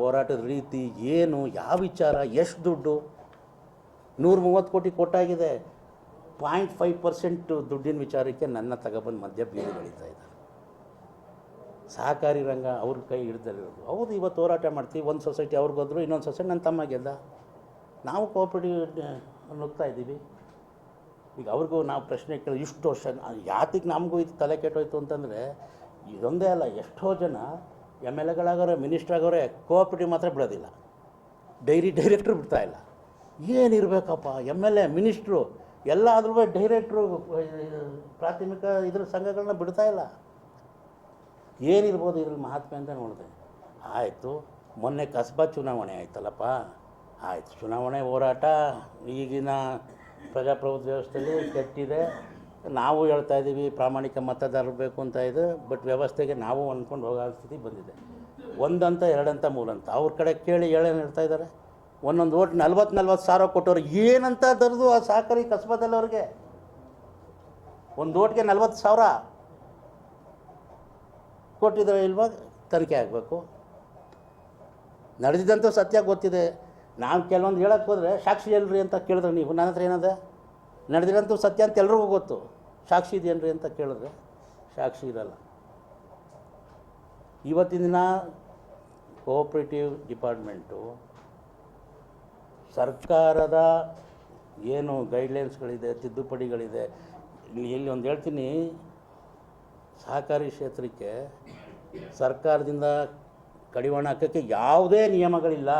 ಹೋರಾಟದ ರೀತಿ ಏನು, ಯಾವ ವಿಚಾರ, ಎಷ್ಟು ದುಡ್ಡು? ನೂರ ಮೂವತ್ತು ಕೋಟಿ ಕೊಟ್ಟಾಗಿದೆ. ಪಾಯಿಂಟ್ ಫೈವ್ ಪರ್ಸೆಂಟ್ ದುಡ್ಡಿನ ವಿಚಾರಕ್ಕೆ ನನ್ನ ತಗೊಬಂದು ಮಧ್ಯ ಬೀದಿ ಬೆಳೀತಾ ಇದ್ದಾರೆ. ಸಹಕಾರಿ ರಂಗ ಅವ್ರ ಕೈ ಹಿಡ್ದಲ್ಲಿರೋದು. ಹೌದು, ಇವತ್ತು ಹೋರಾಟ ಮಾಡ್ತೀವಿ. ಒಂದು ಸೊಸೈಟಿ ಅವ್ರಿಗೆ ಬಂದರು ಇನ್ನೊಂದು ಸೊಸೈಟಿ ನನ್ನ ತಮ್ಮ ಗೆದ್ದ. ನಾವು ಕೋಆಪರೇಟಿವ್ ನುಗ್ತಾ ಇದ್ದೀವಿ. ಈಗ ಅವ್ರಿಗೂ ನಾವು ಪ್ರಶ್ನೆ ಕೇಳಿ ಇಷ್ಟು ವರ್ಷ, ಯಾತಿಗೆ ನಮಗೂ ಇದು ತಲೆ ಕೆಟ್ಟೋಯ್ತು ಅಂತಂದರೆ, ಇದೊಂದೇ ಅಲ್ಲ, ಎಷ್ಟೋ ಜನ ಎಂ ಎಲ್ ಎಗಳಾಗೋರೆ ಮಿನಿಸ್ಟ್ರ್ ಆಗೋರೆ ಕೋಆಪ್ರೇಟಿವ್ ಮಾತ್ರ ಬಿಡೋದಿಲ್ಲ. ಡೈರಿ ಡೈರೆಕ್ಟ್ರ್ ಬಿಡ್ತಾ ಇಲ್ಲ. ಏನಿರಬೇಕಪ್ಪ, ಎಂ ಎಲ್ ಎ, ಮಿನಿಸ್ಟ್ರು ಎಲ್ಲ ಆದ್ರೂ ಡೈರೆಕ್ಟ್ರು, ಪ್ರಾಥಮಿಕ ಇದ್ರ ಸಂಘಗಳನ್ನ ಬಿಡ್ತಾ ಇಲ್ಲ. ಏನಿರ್ಬೋದು ಇದ್ರಲ್ಲಿ ಮಹಾತ್ಮೆ ಅಂತ ನೋಡಿದೆ. ಆಯಿತು, ಮೊನ್ನೆ ಕಸ್ಬಾ ಚುನಾವಣೆ ಆಯ್ತಲ್ಲಪ್ಪ. ಆಯಿತು, ಚುನಾವಣೆ ಹೋರಾಟ, ಈಗಿನ ಪ್ರಜಾಪ್ರಭುತ್ವ ವ್ಯವಸ್ಥೆಯಲ್ಲಿ ಕೆಟ್ಟಿದೆ. ನಾವು ಹೇಳ್ತಾ ಇದ್ದೀವಿ, ಪ್ರಾಮಾಣಿಕ ಮತದಾರರು ಬೇಕು ಅಂತ ಇದೆ ಬಟ್ ವ್ಯವಸ್ಥೆಗೆ ನಾವು ಅಂದ್ಕೊಂಡು ಹೋಗೋ ಸ್ಥಿತಿ ಬಂದಿದೆ. ಒಂದಂತ, ಎರಡಂತ, ಮೂರಂತ. ಅವ್ರ ಕಡೆ ಕೇಳಿ ಹೇಳೇನು ಹೇಳ್ತಾ ಇದ್ದಾರೆ. ಒಂದೊಂದು ಓಟ್ ನಲ್ವತ್ತು ನಲ್ವತ್ತು ಸಾವಿರ ಕೊಟ್ಟವ್ರು ಏನಂತ ದರದು ಆ ಸಹಕಾರಿ ಕಸ್ಬಾದಲ್ಲಿ ಅವ್ರಿಗೆ? ಒಂದು ಓಟ್ಗೆ ನಲ್ವತ್ತು ಸಾವಿರ ಕೊಟ್ಟಿದ್ರೆ ಇಲ್ವಾ? ತನಿಖೆ ಆಗಬೇಕು. ನಡೆದಿದ್ದಂಥ ಸತ್ಯ ಗೊತ್ತಿದೆ. ನಾವು ಕೆಲವೊಂದು ಹೇಳಕ್ಕೆ ಹೋದರೆ ಸಾಕ್ಷಿ ಎಲ್ಲರಿ ಅಂತ ಕೇಳಿದ್ರೆ ನೀವು. ನನ್ನ ಹತ್ರ ಏನದ? ನಡೆದಿರೋಂಥ ಸತ್ಯ ಅಂತ ಎಲ್ರಿಗೂ ಗೊತ್ತು. ಸಾಕ್ಷಿ ಇದೆಯೇನ್ರಿ ಅಂತ ಕೇಳಿದ್ರೆ, ಸಾಕ್ಷಿ ಇರಲ್ಲ. ಇವತ್ತಿನ ದಿನ ಕೋಆಪ್ರೇಟಿವ್ ಡಿಪಾರ್ಟ್ಮೆಂಟು ಸರ್ಕಾರದ ಏನು ಗೈಡ್ಲೈನ್ಸ್ಗಳಿದೆ ತಿದ್ದುಪಡಿಗಳಿದೆ. ಇಲ್ಲಿ ಒಂದು ಹೇಳ್ತೀನಿ, ಸಹಕಾರಿ ಕ್ಷೇತ್ರಕ್ಕೆ ಸರ್ಕಾರದಿಂದ ಕಡಿವಾಣ ಹಾಕೋಕ್ಕೆ ಯಾವುದೇ ನಿಯಮಗಳಿಲ್ಲ.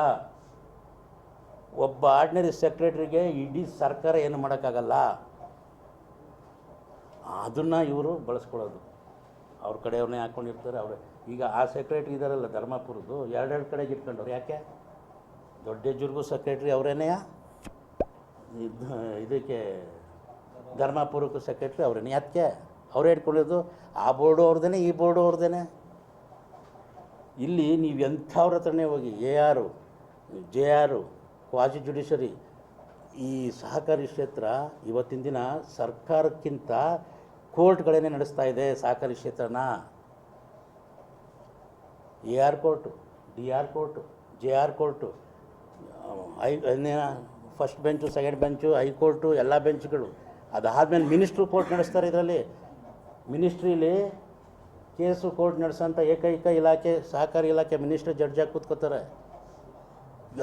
ಒಬ್ಬ ಆರ್ಡಿನರಿ ಸೆಕ್ರೆಟ್ರಿಗೆ ಇಡೀ ಸರ್ಕಾರ ಏನು ಮಾಡೋಕ್ಕಾಗಲ್ಲ. ಅದನ್ನು ಇವರು ಬಳಸ್ಕೊಳ್ಳೋದು. ಅವ್ರ ಕಡೆಯವ್ರನ್ನೇ ಹಾಕ್ಕೊಂಡಿರ್ತಾರೆ ಅವರೇ. ಈಗ ಆ ಸೆಕ್ರೆಟ್ರಿ ಇದ್ದಾರಲ್ಲ ಧರ್ಮಪುರದ್ದು ಎರಡೆರಡು ಕಡೆಗೆ ಇಟ್ಕೊಂಡವ್ರು. ಯಾಕೆ? ದೊಡ್ಡ ಯಜ್ಜುರ್ಗೂ ಸೆಕ್ರೆಟ್ರಿ ಅವರೇನೆಯ ಇದಕ್ಕೆ ಧರ್ಮಪುರಕ್ಕೂ ಸೆಕ್ರೆಟ್ರಿ ಅವರೇನೆ. ಯಾಕೆ ಅವರೇ ಇಟ್ಕೊಳ್ಳೋದು ಆ ಬೋರ್ಡು ಅವ್ರದ್ದೇನೆ ಈ ಬೋರ್ಡು ಅವ್ರದ್ದೇನೆ ಇಲ್ಲಿ ನೀವು ಎಂಥವ್ರ ಹತ್ರನೇ ಹೋಗಿ, ಎ ಆರು, ಜೆ ಆರು, ಕ್ವಾಜಿ ಜುಡಿಷರಿ ಈ ಸಹಕಾರಿ ಕ್ಷೇತ್ರ ಇವತ್ತಿನ ದಿನ ಸರ್ಕಾರಕ್ಕಿಂತ ಕೋರ್ಟ್ಗಳನ್ನೇ ನಡೆಸ್ತಾ ಇದೆ ಸಹಕಾರಿ ಕ್ಷೇತ್ರನ. A R court, D R court, J R court I first bench, second bench high court ಎಲ್ಲ ಬೆಂಚ್ಗಳು. ಅದಾದಮೇಲೆ ಮಿನಿಸ್ಟ್ರು ಕೋರ್ಟ್ ನಡೆಸ್ತಾರೆ ಇದರಲ್ಲಿ. ಮಿನಿಸ್ಟ್ರೀಲಿ ಕೇಸು ಕೋರ್ಟ್ ನಡೆಸೋಂಥ ಏಕೈಕ ಇಲಾಖೆ, ಸಹಕಾರಿ ಇಲಾಖೆ ಮಿನಿಸ್ಟ್ರ್ ಜಡ್ಜಾಗಿ ಕೂತ್ಕೋತಾರೆ.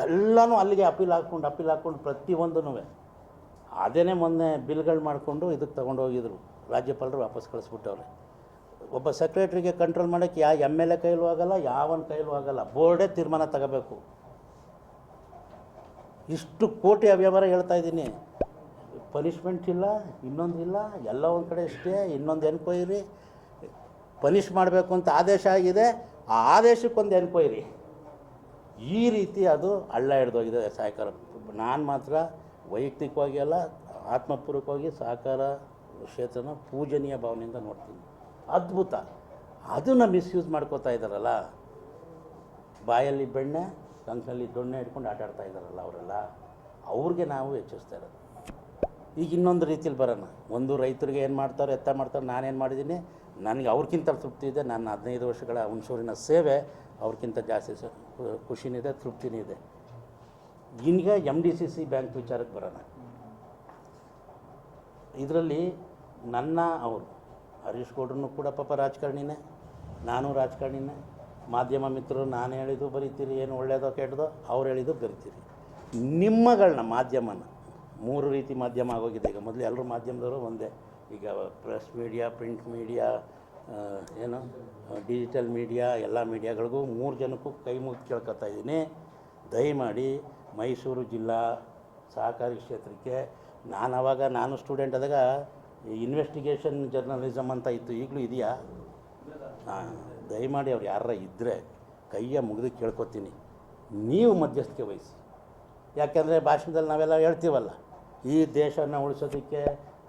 ಎಲ್ಲನೂ ಅಲ್ಲಿಗೆ ಅಪೀಲ್ ಹಾಕ್ಕೊಂಡು ಅಪೀಲ್ ಹಾಕ್ಕೊಂಡು ಪ್ರತಿಯೊಂದೂ ಅದೇನೇ ಮೊನ್ನೆ ಬಿಲ್ಗಳು ಮಾಡಿಕೊಂಡು ಇದಕ್ಕೆ ತೊಗೊಂಡೋಗಿದ್ರು. ರಾಜ್ಯಪಾಲರು ವಾಪಸ್ ಕಳಿಸ್ಬಿಟ್ಟವ್ರೆ. ಒಬ್ಬ ಸೆಕ್ರೆಟ್ರಿಗೆ ಕಂಟ್ರೋಲ್ ಮಾಡೋಕ್ಕೆ ಯಾವ ಎಂ ಎಲ್ ಎ ಕೈಲೂ ಆಗಲ್ಲ, ಯಾವನ ಕೈಲೂ ಆಗಲ್ಲ, ಬೋರ್ಡೇ ತೀರ್ಮಾನ ತಗೋಬೇಕು. ಇಷ್ಟು ಕೋಟಿ ಅವ್ಯವಹಾರ ಹೇಳ್ತಾ ಇದ್ದೀನಿ. ಪನಿಷ್ಮೆಂಟ್ ಇಲ್ಲ, ಇನ್ನೊಂದು ಇಲ್ಲ, ಎಲ್ಲ ಒಂದು ಕಡೆ ಇಷ್ಟೇ, ಇನ್ನೊಂದು ಎನ್ಕ್ವೈರಿ. ಪನಿಷ್ ಮಾಡಬೇಕು ಅಂತ ಆದೇಶ ಆಗಿದೆ, ಆ ಆದೇಶಕ್ಕೊಂದು ಎನ್ಕ್ವೈರಿ. ಈ ರೀತಿ ಅದು ಹಳ್ಳ ಹಿಡ್ದೋಗಿದೆ ಸಹಕಾರ ನಾನು ಮಾತ್ರ ವೈಯಕ್ತಿಕವಾಗಿ ಅಲ್ಲ, ಆತ್ಮಪೂರ್ವಕವಾಗಿ ಸಹಕಾರ ಕ್ಷೇತ್ರನ ಪೂಜನೀಯ ಭಾವನೆಯಿಂದ ನೋಡ್ತೀನಿ. ಅದ್ಭುತ. ಅದನ್ನು ಮಿಸ್ಯೂಸ್ ಮಾಡ್ಕೋತಾ ಇದ್ದಾರಲ್ಲ ಬಾಯಲ್ಲಿ ಬೆಣ್ಣೆ ಕಂಕಲ್ಲಿ ದೊಣ್ಣೆ ಇಟ್ಕೊಂಡು ಆಟ ಆಡ್ತಾ ಇದ್ದಾರಲ್ಲ ಅವರೆಲ್ಲ. ಅವ್ರಿಗೆ ನಾವು ಹೆಚ್ಚಿಸ್ತಾ ಇರೋದು. ಈಗ ಇನ್ನೊಂದು ರೀತಿಯಲ್ಲಿ ಬರೋಣ. ಒಂದು ರೈತರಿಗೆ ಏನು ಮಾಡ್ತಾರೆ, ಎತ್ತ ಮಾಡ್ತಾರೆ, ನಾನೇನು ಮಾಡಿದ್ದೀನಿ? ನನಗೆ ಅವ್ರಿಗಿಂತ ತೃಪ್ತಿ ಇದೆ, ನನ್ನ ಹದಿನೈದು ವರ್ಷಗಳ ಹುಣಸೂರಿನ ಸೇವೆ ಅವ್ರಿಗಿಂತ ಜಾಸ್ತಿ ಸ ಇದೆ ತೃಪ್ತಿನೂ ಇದೆ ಈಗ M D C C bank ವಿಚಾರಕ್ಕೆ ಬರೋಣ. ಇದರಲ್ಲಿ ನನ್ನ, ಅವರು ಹರೀಶ್ ಗೌಡ್ರನ್ನು ಕೂಡ ಪಾಪ ರಾಜಕಾರಣಿನೇ, ನಾನು ರಾಜಕಾರಣಿನೇ. ಮಾಧ್ಯಮ ಮಿತ್ರರು ನಾನು ಹೇಳಿದ್ದು ಬರೀತೀರಿ, ಏನು ಒಳ್ಳೆಯದೋ ಕೆಟ್ಟದೋ, ಅವ್ರು ಹೇಳಿದ್ದು ಬರಿತೀರಿ. ನಿಮ್ಮಗಳನ್ನ ಮಾಧ್ಯಮನ, ಮೂರು ರೀತಿ ಮಾಧ್ಯಮ ಆಗೋಗಿದೆ. ಈಗ ಮೊದಲು ಎಲ್ಲರೂ ಮಾಧ್ಯಮದವರು ಒಂದೇ. ಈಗ ಪ್ರೆಸ್ ಮೀಡಿಯಾ, ಪ್ರಿಂಟ್ ಮೀಡಿಯಾ ಏನು, ಡಿಜಿಟಲ್ ಮೀಡಿಯಾ, ಎಲ್ಲ ಮೀಡಿಯಾಗಳಿಗೂ ಮೂರು ಜನಕ್ಕೂ ಕೈ ಮುಗಿದು ಕೇಳ್ಕೊತಾ ಇದ್ದೀನಿ. ದಯಮಾಡಿ ಮೈಸೂರು ಜಿಲ್ಲಾ ಸಹಕಾರಿ ಕ್ಷೇತ್ರಕ್ಕೆ ನಾನು ಆವಾಗ ನಾನು ಸ್ಟೂಡೆಂಟ್ ಆದಾಗ ಇನ್ವೆಸ್ಟಿಗೇಷನ್ ಜರ್ನಲಿಸಮ್ ಅಂತ ಇತ್ತು. ಈಗಲೂ ಇದೆಯಾ? ಹಾಂ, ದಯಮಾಡಿ ಅವ್ರು ಯಾರ ಇದ್ದರೆ ಕೈಯ ಮುಗಿದು ಕೇಳ್ಕೊತೀನಿ. ನೀವು ಮಧ್ಯಸ್ಥಿಕೆ ವಹಿಸಿ. ಯಾಕೆಂದರೆ ಭಾಷಣದಲ್ಲಿ ನಾವೆಲ್ಲ ಹೇಳ್ತೀವಲ್ಲ, ಈ ದೇಶನ ಉಳಿಸೋದಕ್ಕೆ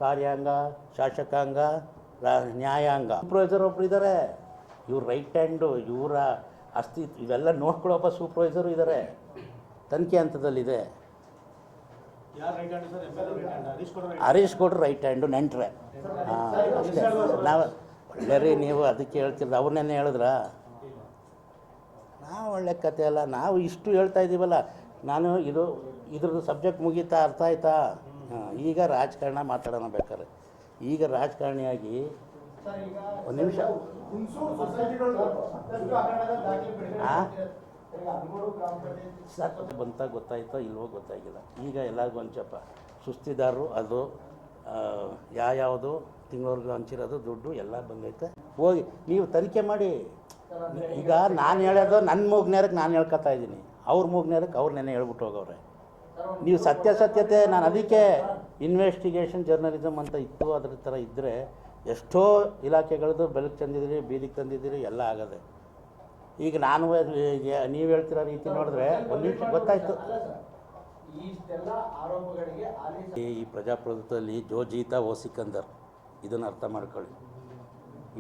ಕಾರ್ಯಾಂಗ, ಶಾಸಕಾಂಗ ನ್ಯಾಯಾಂಗ. ಸೂಪರ್ವೈಸರ್ ಒಬ್ರು ಇದ್ದಾರೆ ಇವ್ರು ರೈಟ್ ಹ್ಯಾಂಡು ಇವರ ಅಸ್ತಿ, ಇವೆಲ್ಲ ನೋಡ್ಕೊಳ್ಳೋಪ್ಪ ಒಬ್ಬ ಸೂಪರ್ವೈಸರು ಇದ್ದಾರೆ ತನಿಖೆ ಹಂತದಲ್ಲಿದೆ ಯಾರು right hand sir M L right hand Harish ಕೊಡ್ರಿ ರೈಟ್ ಹ್ಯಾಂಡು ನೆಂಟ್ರೆ. ಹಾಂ ಅಷ್ಟೇ. ನಾವು ಒಳ್ಳೆ ರೀ ನೀವು ಅದಕ್ಕೆ ಹೇಳ್ತಿಲ್ಲ ಅವ್ರನ್ನೇ ಹೇಳಿದ್ರಾ? ನಾವು ಒಳ್ಳೆ ಕತೆ ಅಲ್ಲ ನಾವು ಇಷ್ಟು ಹೇಳ್ತಾ ಇದ್ದೀವಲ್ಲ ನಾನು ಇದು ಇದ್ರದ್ದು ಸಬ್ಜೆಕ್ಟ್ ಮುಗೀತಾ ಅರ್ಥ ಆಯ್ತಾ? ಹಾಂ ಈಗ ರಾಜಕಾರಣ ಮಾತಾಡೋಣ ಬೇಕಾದ್ರೆ. ಈಗ ರಾಜಕಾರಣಿಯಾಗಿ ಒಂದು ನಿಮಿಷ. ಆ? ಸತ್ ಬಂತ ಗೊತ್ತಾಯ್ತೋ ಇಲ್ವೋ ಗೊತ್ತಾಗಿಲ್ಲ. ಈಗ ಎಲ್ಲರಿಗೂ ಅಂಚಪ್ಪ ಸುಸ್ತಿದಾರರು, ಅದು ಯಾವುದು ತಿಂಗಳವ್ರಿಗೆ ಹಂಚಿರೋದು, ದುಡ್ಡು, ಎಲ್ಲ ಬಂದೈತೆ. ಹೋಗಿ, ನೀವು ತನಿಖೆ ಮಾಡಿ. ಈಗ ನಾನು ಹೇಳೋದು ನನ್ನ ಮೂಗ್ನೇರಕ್ಕೆ ನಾನು ಹೇಳ್ಕೊತಾ ಇದ್ದೀನಿ. ಅವ್ರ ಮೂಗ್ನೇರಕ್ಕೆ ಅವ್ರು ನೆನೆ ಹೇಳ್ಬಿಟ್ಟು ಹೋಗವ್ರೆ. ನೀವು ಸತ್ಯಾಸತ್ಯತೆ, ನಾನು ಅದಕ್ಕೆ ಇನ್ವೆಸ್ಟಿಗೇಷನ್ ಜರ್ನಲಿಸಮ್ ಅಂತ ಇತ್ತು ಅದ್ರ ಥರ ಇದ್ದರೆ ಎಷ್ಟೋ ಇಲಾಖೆಗಳದ್ದು ಬೆಳಕು ತಂದಿದ್ದೀರಿ, ಬೀದಿಗೆ ತಂದಿದ್ದೀರಿ, ಎಲ್ಲ ಆಗದೆ. ಈಗ ನಾನು ನೀವು ಹೇಳ್ತಿರೋ ರೀತಿ ನೋಡಿದ್ರೆ ಒಂದು ನಿಮಿಷ ಗೊತ್ತಾಯ್ತು. ಇಷ್ಟೆಲ್ಲ ಆರೋಪಗಳಿಗೆ ಹಾಲಿ ಈ ಈ ಪ್ರಜಾಪ್ರಭುತ್ವದಲ್ಲಿ ಜೋ ಜೀತ ಓ ಸಿಕಂದರ್ ಇದನ್ನು ಅರ್ಥ ಮಾಡ್ಕೊಳ್ಳಿ.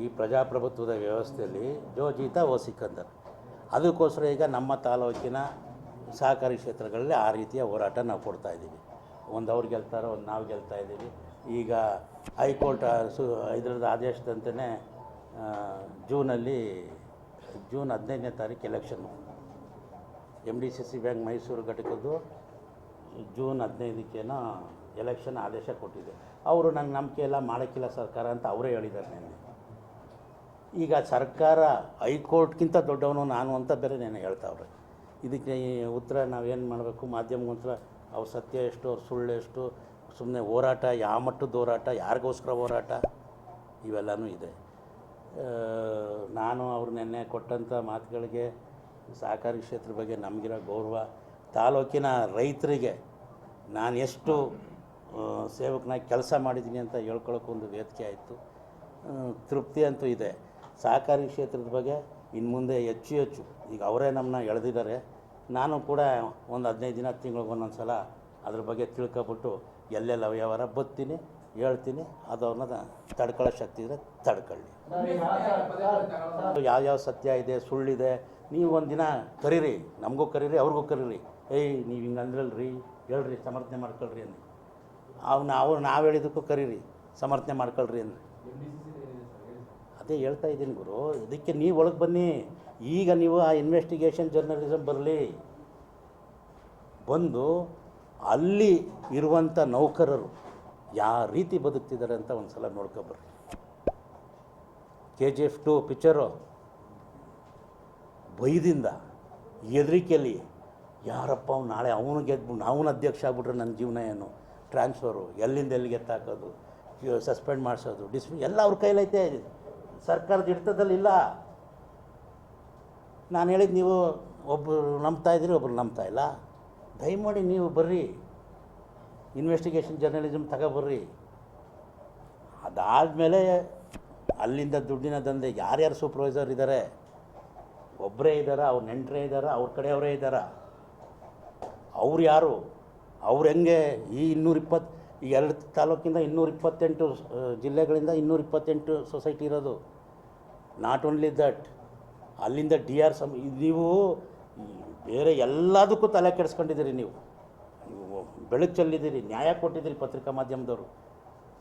ಈ ಪ್ರಜಾಪ್ರಭುತ್ವದ ವ್ಯವಸ್ಥೆಯಲ್ಲಿ ಜೋ ಜೀತ ಓ ಸಿಕಂದರ್ ಅದಕ್ಕೋಸ್ಕರ ಈಗ ನಮ್ಮ ತಾಲೂಕಿನ ಸಹಕಾರಿ ಕ್ಷೇತ್ರಗಳಲ್ಲಿ ಆ ರೀತಿಯ ಹೋರಾಟ ನಾವು ಕೊಡ್ತಾ ಇದ್ದೀವಿ. ಒಂದು ಅವ್ರು ಗೆಲ್ತಾರೋ ಒಂದು ನಾವು ಗೆಲ್ತಾ ಇದ್ದೀವಿ. ಈಗ ಹೈಕೋರ್ಟ್ ಸು ಇದ್ರದ್ದು ಆದೇಶದಂತೆಯೇ ಜೂನಲ್ಲಿ ಜೂನ್ ಹದಿನೈದನೇ ತಾರೀಕು election M D C C bank Mysuru ಘಟಕದ್ದು June ಹದಿನೈದಕ್ಕೇನೋ ಎಲೆಕ್ಷನ್ ಆದೇಶ ಕೊಟ್ಟಿದೆ. ಅವರು ನಂಗೆ ನಂಬಿಕೆ ಎಲ್ಲ ಮಾಡೋಕ್ಕಿಲ್ಲ ಸರ್ಕಾರ ಅಂತ ಅವರೇ ಹೇಳಿದ್ದಾರೆ ನೆನ್ನೆ. ಈಗ ಸರ್ಕಾರ ಹೈಕೋರ್ಟ್ಗಿಂತ ದೊಡ್ಡವನು ನಾನು ಅಂತ ಬೇರೆ ನೆನೆ ಹೇಳ್ತಾವ್ರೆ ಇದಕ್ಕೆ ಈ ಉತ್ತರ ನಾವೇನು ಮಾಡಬೇಕು? ಮಾಧ್ಯಮಗೋಸ್ಕರ ಅವ್ರ ಸತ್ಯ ಎಷ್ಟು, ಅವ್ರ ಸುಳ್ಳು ಎಷ್ಟು? ಸುಮ್ಮನೆ ಹೋರಾಟ ಯಾವ ಮಟ್ಟದ ಹೋರಾಟ, ಯಾರಿಗೋಸ್ಕರ ಹೋರಾಟ? ಇವೆಲ್ಲನೂ ಇದೆ. ನಾನು ಅವ್ರು ನೆನ್ನೆ ಕೊಟ್ಟಂಥ ಮಾತುಗಳಿಗೆ ಸಹಕಾರಿ ಕ್ಷೇತ್ರ ಬಗ್ಗೆ ನಮಗಿರೋ ಗೌರವ. ತಾಲೂಕಿನ ರೈತರಿಗೆ ನಾನು ಎಷ್ಟು ಸೇವಕನಾಗಿ ಕೆಲಸ ಮಾಡಿದ್ದೀನಿ ಅಂತ ಹೇಳ್ಕೊಳಕ್ಕೆ ಒಂದು ವೇದಿಕೆ ಆಯಿತು. ತೃಪ್ತಿ ಅಂತೂ ಇದೆ. ಸಹಕಾರಿ ಕ್ಷೇತ್ರದ ಬಗ್ಗೆ ಇನ್ನು ಮುಂದೆ ಹೆಚ್ಚು ಹೆಚ್ಚು, ಈಗ ಅವರೇ ನಮ್ಮನ್ನ ಎಳೆದಿದ್ದಾರೆ. ನಾನು ಕೂಡ ಒಂದು ಹದಿನೈದು ದಿನ ತಿಂಗಳಿಗೆ ಒಂದೊಂದು ಸಲ ಅದ್ರ ಬಗ್ಗೆ ತಿಳ್ಕೊಬಿಟ್ಟು ಎಲ್ಲೆಲ್ಲ ವ್ಯವಹಾರ ಬತ್ತೀನಿ, ಹೇಳ್ತೀನಿ ಅದು ಅವ್ರನ್ನ ತಡ್ಕೊಳ್ಳೋ ಶಕ್ತಿ ಇದ್ರೆ ತಡ್ಕೊಳ್ಳಿ. ಯಾವ್ಯಾವ ಸತ್ಯ ಇದೆ, ಸುಳ್ಳಿದೆ, ನೀವು ಒಂದಿನ ಕರೀರಿ, ನಮಗೂ ಕರೀರಿ, ಅವ್ರಿಗೂ ಕರೀರಿ. ಏಯ್, ನೀವು ಹಿಂಗೆ ಅಂದ್ರಲ್ರಿ, ಹೇಳ್ರಿ, ಸಮರ್ಥನೆ ಮಾಡ್ಕೊಳ್ರಿ ಅಂದ್ರೆ. ಅವ್ನು ಅವ್ರು ನಾವು ಹೇಳಿದ್ದಕ್ಕೂ ಕರೀರಿ, ಸಮರ್ಥನೆ ಮಾಡ್ಕೊಳ್ರಿ ಅಂದ್ರೆ. ಅದೇ ಹೇಳ್ತಾ ಇದ್ದೀನಿ ಗುರು, ಇದಕ್ಕೆ ನೀವು ಒಳಗೆ ಬನ್ನಿ. ಈಗ ನೀವು ಆ ಇನ್ವೆಸ್ಟಿಗೇಷನ್ ಜರ್ನಲಿಸಮ್ ಬರಲಿ. ಬಂದು ಅಲ್ಲಿ ಇರುವಂಥ ನೌಕರರು ಯಾವ ರೀತಿ ಬದುಕ್ತಿದ್ದಾರೆ ಅಂತ ಒಂದು ಸಲ ನೋಡ್ಕೊಬರ್ರಿ K G F two picture ಬೈದಿಂದ ಹೆದರಿಕೆಯಲ್ಲಿ ಯಾರಪ್ಪ ಅವ್ನು ನಾಳೆ ಅವನು ಗೆದ್ದು ಅವನು ಅಧ್ಯಕ್ಷ ಆಗ್ಬಿಟ್ರೆ ನನ್ನ ಜೀವನ ಏನು? ಟ್ರಾನ್ಸ್ಫರು ಎಲ್ಲಿಂದ ಎಲ್ಲಿಗೆ ಎತ್ತಾಕೋದು? ಸಸ್ಪೆಂಡ್ ಮಾಡಿಸೋದು? ಡಿಸ್ ಎಲ್ಲ ಅವ್ರ ಕೈಲೈತೆ. ಸರ್ಕಾರದ ಹಿಡಿತದಲ್ಲಿಲ್ಲ ನಾನು ಹೇಳಿದ್ದು ನೀವು ಒಬ್ಬರು ನಂಬ್ತಾ ಇದ್ದೀರಿ ಒಬ್ಬರು ನಂಬ್ತಾ ಇಲ್ಲ. ದಯಮಾಡಿ ನೀವು ಬರ್ರಿ. ಇನ್ವೆಸ್ಟಿಗೇಷನ್ ಜರ್ನಲಿಸಮ್ ತಗೊಬರ್ರಿ. ಅದಾದಮೇಲೆ ಅಲ್ಲಿಂದ ದುಡ್ಡಿನ ದಂಧೆ, ಯಾರ್ಯಾರು ಸೂಪರ್ವೈಸರ್ ಇದ್ದಾರೆ ಒಬ್ಬರೇ ಇದ್ದಾರಾ ಅವ್ರ ನೆಂಟರೇ ಇದ್ದಾರಾ ಅವ್ರ ಕಡೆಯವರೇ ಇದ್ದಾರಾ ಅವ್ರು ಯಾರು? ಅವ್ರು ಹೆಂಗೆ? ಈ ಇನ್ನೂರ ಇಪ್ಪತ್ತು ಈ ಎರಡು ತಾಲೂಕಿಂದ ಇನ್ನೂರ ಇಪ್ಪತ್ತೆಂಟು ಜಿಲ್ಲೆಗಳಿಂದ ಇನ್ನೂರ ಇಪ್ಪತ್ತೆಂಟು ಸೊಸೈಟಿ ಇರೋದು. ನಾಟ್ ಓನ್ಲಿ ದಟ್ ಅಲ್ಲಿಂದ ಡಿ ಆರ್ ಸಮ್ ನೀವು ಬೇರೆ ಎಲ್ಲದಕ್ಕೂ ತಲೆ ಕೆಡಿಸ್ಕೊಂಡಿದ್ದೀರಿ ನೀವು. ನೀವು ಬೆಳಕು ಚೆಲ್ಲಿದ್ದೀರಿ, ನ್ಯಾಯ ಕೊಟ್ಟಿದ್ದೀರಿ ಪತ್ರಿಕಾ ಮಾಧ್ಯಮದವರು.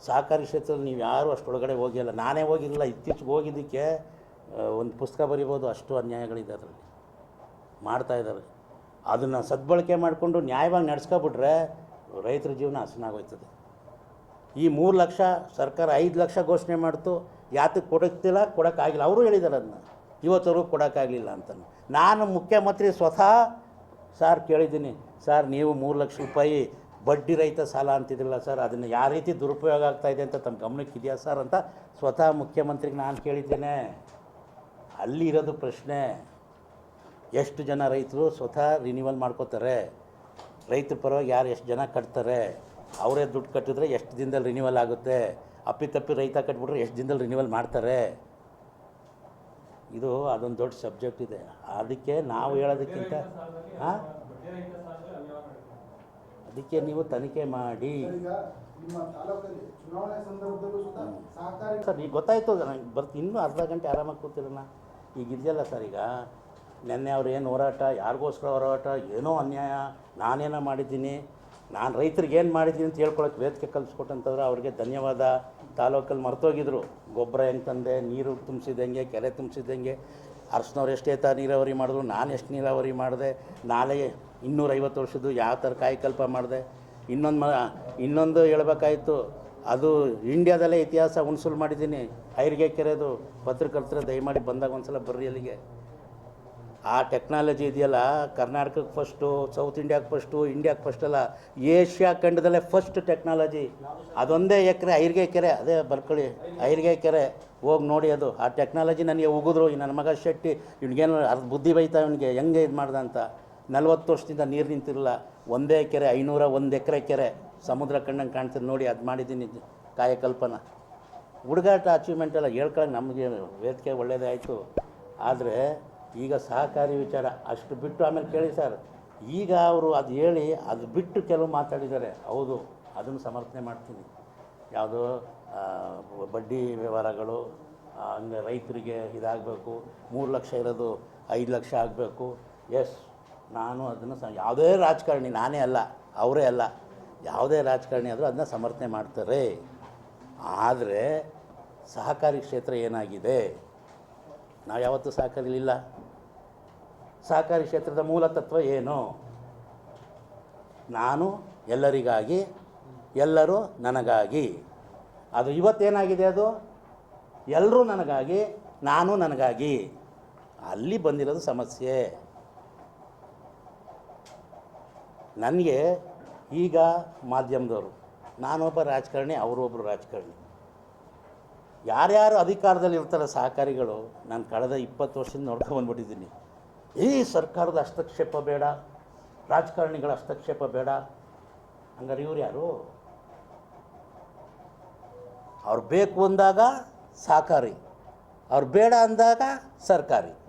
ಸಹಕಾರಿ ಕ್ಷೇತ್ರದಲ್ಲಿ ನೀವು ಯಾರೂ ಅಷ್ಟೊಳಗಡೆ ಹೋಗಿಲ್ಲ. ನಾನೇ ಹೋಗಿಲ್ಲ, ಇತ್ತೀಚೆಗೆ ಹೋಗಿದ್ದಕ್ಕೆ ಒಂದು ಪುಸ್ತಕ ಬರಿಬೋದು, ಅಷ್ಟು ಅನ್ಯಾಯಗಳಿದೆ ಅದರಲ್ಲಿ. ಮಾಡ್ತಾ ಇದ್ದಾರೆ. ಅದನ್ನು ಸದ್ಬಳಕೆ ಮಾಡಿಕೊಂಡು ನ್ಯಾಯವಾಗಿ ನಡೆಸ್ಕೊಬಿಟ್ರೆ ರೈತರ ಜೀವನ ಹಸನಾಗೋಯ್ತದೆ ಈ ಮೂರು ಲಕ್ಷ ಸರ್ಕಾರ ಐದು ಲಕ್ಷ ಘೋಷಣೆ ಮಾಡ್ತು, ಯಾತಕ್ಕೆ ಕೊಡಕ್ತಿಲ್ಲ, ಕೊಡೋಕ್ಕಾಗಿಲ್ಲ. ಅವರು ಹೇಳಿದ್ದಾರೆ ಅದನ್ನ. ಇವತ್ತವರೆಗೂ ಕೊಡೋಕ್ಕಾಗಲಿಲ್ಲ ಅಂತ ನಾನು ಮುಖ್ಯಮಂತ್ರಿ ಸ್ವತಃ, ಸರ್ ಕೇಳಿದ್ದೀನಿ, ಸರ್ ನೀವು ಮೂರು ಲಕ್ಷ ರೂಪಾಯಿ ಬಡ್ಡಿ ರಹಿತ ಸಾಲ ಅಂತಿದ್ರಲ್ಲ ಸರ್, ಅದನ್ನು ಯಾವ ರೀತಿ ದುರುಪಯೋಗ ಆಗ್ತಾ ಇದೆ ಅಂತ ತಮ್ಮ ಗಮನಕ್ಕೆ ಇದೆಯಾ ಸರ್ ಅಂತ ಸ್ವತಃ ಮುಖ್ಯಮಂತ್ರಿಗೆ ನಾನು ಕೇಳಿದ್ದೇನೆ. ಅಲ್ಲಿ ಇರೋದು ಪ್ರಶ್ನೆ. ಎಷ್ಟು ಜನ ರೈತರು ಸ್ವತಃ ರಿನಿವಲ್ ಮಾಡ್ಕೋತಾರೆ? ರೈತರ ಪರವಾಗಿ ಯಾರು ಎಷ್ಟು ಜನ ಕಟ್ತಾರೆ? ಅವರೇ ದುಡ್ಡು ಕಟ್ಟಿದ್ರೆ ಎಷ್ಟು ದಿನದಲ್ಲಿ ರಿನಿವಲ್ ಆಗುತ್ತೆ? ಅಪ್ಪಿತಪ್ಪಿ ರೈತ ಕಟ್ಬಿಟ್ರೆ ಎಷ್ಟು ದಿನದಲ್ಲಿ ರಿನಿವಲ್ ಮಾಡ್ತಾರೆ? ಇದು ಅದೊಂದು ದೊಡ್ಡ ಸಬ್ಜೆಕ್ಟ್ ಇದೆ. ಅದಕ್ಕೆ ನಾವು ಹೇಳೋದಕ್ಕಿಂತ ಹಾಂ? ಅದಕ್ಕೆ ನೀವು ತನಿಖೆ ಮಾಡಿ. ಸರ್ ಈಗ ಗೊತ್ತಾಯ್ತು ನಂಗೆ ಬರ್ತೀನಿ ಇನ್ನೂ ಅರ್ಧ ಗಂಟೆ ಆರಾಮಾಗಿ ಕೂತಿರೋಣ. ಈಗ ಇದೆಯಲ್ಲ ಸರ್ ಈಗ ನೆನ್ನೆ ಅವ್ರು ಏನು ಹೋರಾಟ ಯಾರಿಗೋಸ್ಕರ ಹೋರಾಟ ಏನೋ ಅನ್ಯಾಯ ನಾನೇನೋ ಮಾಡಿದ್ದೀನಿ ನಾನು ರೈತರಿಗೆ ಏನು ಮಾಡಿದ್ದೀನಿ ಅಂತ ಹೇಳ್ಕೊಳಕ್ಕೆ ವೇದಿಕೆ ಕಲಿಸ್ಕೊಟ್ಟಂತಂದ್ರೆ ಅವ್ರಿಗೆ ಧನ್ಯವಾದ. ತಾಲೂಕಲ್ಲಿ ಮರ್ತೋಗಿದ್ರು. ಗೊಬ್ಬರ ಹೆಂಗೆ ತಂದೆ, ನೀರು ತುಂಬಿಸಿದಂಗೆ ಕೆರೆ ತುಂಬಿಸಿದಂಗೆ ಅರ್ಸ್ನವ್ರು ಎಷ್ಟೇ ನೀರಾವರಿ ಮಾಡಿದ್ರು, ನಾನು ಎಷ್ಟು ನೀರಾವರಿ ಮಾಡಿದೆ. ನಾಳೆ ಇನ್ನೂರೈವತ್ತು ವರ್ಷದ್ದು ಯಾವ ಥರ ಕಾಯಕಲ್ಪ ಮಾಡಿದೆ. ಇನ್ನೊಂದು ಮ, ಇನ್ನೊಂದು ಹೇಳ್ಬೇಕಾಯ್ತು, ಅದು ಇಂಡ್ಯಾದಲ್ಲೇ ಇತಿಹಾಸ ಉನ್ಸುಲ್ ಮಾಡಿದ್ದೀನಿ. ಐರಿಗೆ ಕೆರೆದು ಪತ್ರಕರ್ತರ ದಯಮಾಡಿ ಬಂದಾಗ ಒಂದು ಸಲ ಬರ್ರಿ ಅಲ್ಲಿಗೆ. ಆ ಟೆಕ್ನಾಲಜಿ ಇದೆಯಲ್ಲ, ಕರ್ನಾಟಕಕ್ಕೆ ಫಸ್ಟು ಸೌತ್ ಇಂಡಿಯಾಕ್ಕೆ ಫಸ್ಟು ಇಂಡಿಯಾಗೆ ಫಸ್ಟ್ ಅಲ್ಲ ಏಷ್ಯಾ ಖಂಡದಲ್ಲೇ ಫಸ್ಟ್ ಟೆಕ್ನಾಲಜಿ ಅದೊಂದೇ ಎಕರೆ ಐರ್ಗೆ ಕೆರೆ ಅದೇ ಬರ್ಕೊಳ್ಳಿ ಐರ್ಗೆ ಕೆರೆ ಹೋಗಿ ನೋಡಿ ಅದು. ಆ ಟೆಕ್ನಾಲಜಿ ನನಗೆ ಉಗಿದ್ರು. ನನ್ನ ಮಗ ಶೆಟ್ಟಿ, ಇವ್ನಿಗೇನು ಅರ್ಧ ಬುದ್ಧಿ ಬೈತಾ ಇವನಿಗೆ, ಹೆಂಗೆ ಇದು ಮಾಡ್ದ ಅಂತ. ನಲ್ವತ್ತು ವರ್ಷದಿಂದ ನೀರು ನಿಂತಿರಲ್ಲ. ಒಂದೇ ಕೆರೆ ಐನೂರ ಒಂದು ಎಕರೆ ಕೆರೆ ಸಮುದ್ರ ಕಣ್ಣಂಗೆ ಕಾಣ್ತಿದ್ದು ನೋಡಿ ಅದು ಮಾಡಿದ್ದೀನಿ ಕಾಯಕಲ್ಪನ. ಹುಡುಗಾಟ ಅಚೀವ್ಮೆಂಟ್ ಎಲ್ಲ ಹೇಳ್ಕೊಳ್ಳೋಕೆ ನಮಗೆ ವೇದಿಕೆ ಒಳ್ಳೆಯದೇ ಆಯಿತು ಆದರೆ ಈಗ ಸಹಕಾರಿ ವಿಚಾರ ಅಷ್ಟು ಬಿಟ್ಟು ಆಮೇಲೆ ಕೇಳಿ ಸರ್, ಈಗ ಅವರು ಅದು ಹೇಳಿ ಅದು ಬಿಟ್ಟು ಕೆಲವು ಮಾತಾಡಿದ್ದಾರೆ. ಹೌದು, ಅದನ್ನು ಸಮರ್ಥನೆ ಮಾಡ್ತೀನಿ. ಯಾವುದೋ ಬಡ್ಡಿ ವ್ಯವಹಾರಗಳು ಹಂಗೆ ರೈತರಿಗೆ ಇದಾಗಬೇಕು, ಮೂರು ಲಕ್ಷ ಇರೋದು ಐದು ಲಕ್ಷ ಆಗಬೇಕು. ಎಸ್ ನಾನು ಅದನ್ನು ಸ, ಯಾವುದೇ ರಾಜಕಾರಣಿ, ನಾನೇ ಅಲ್ಲ, ಅವರೇ ಅಲ್ಲ, ಯಾವುದೇ ರಾಜಕಾರಣಿ ಆದರೂ ಅದನ್ನ ಸಮರ್ಥನೆ ಮಾಡ್ತಾರೆ. ಆದರೆ ಸಹಕಾರಿ ಕ್ಷೇತ್ರ ಏನಾಗಿದೆ? ನಾವು ಯಾವತ್ತೂ ಸಹಕಾರಿಲಿಲ್ಲ. ಸಹಕಾರಿ ಕ್ಷೇತ್ರದ ಮೂಲ ತತ್ವ ಏನು? ನಾನು ಎಲ್ಲರಿಗಾಗಿ, ಎಲ್ಲರೂ ನನಗಾಗಿ. ಅದು ಇವತ್ತೇನಾಗಿದೆ ಅದು? ಎಲ್ಲರೂ ನನಗಾಗಿ, ನಾನು ನನಗಾಗಿ. ಅಲ್ಲಿ ಬಂದಿರೋದು ಸಮಸ್ಯೆ. ನನಗೆ ಈಗ ಮಾಧ್ಯಮದವರು, ನಾನೊಬ್ಬ ರಾಜಕಾರಣಿ ಅವರೊಬ್ಬರು ರಾಜಕಾರಣಿ. ಯಾರ್ಯಾರು ಅಧಿಕಾರದಲ್ಲಿ ಇರ್ತಾರೆ ಸಹಕಾರಿಗಳು, ನಾನು ಕಳೆದ ಇಪ್ಪತ್ತು ವರ್ಷದಿಂದ ನೋಡ್ಕೊಂಡು ಬಂದ್ಬಿಟ್ಟಿದ್ದೀನಿ. ಈ ಸರ್ಕಾರದ ಹಸ್ತಕ್ಷೇಪ ಬೇಡ, ರಾಜಕಾರಣಿಗಳ ಹಸ್ತಕ್ಷೇಪ ಬೇಡ. ಹಂಗಾರೆ ಇವ್ರು ಯಾರು? ಅವ್ರು ಬೇಕು ಅಂದಾಗ ಸಹಕಾರಿ ಅವ್ರು ಬೇಡ ಅಂದಾಗ ಸರ್ಕಾರಿ.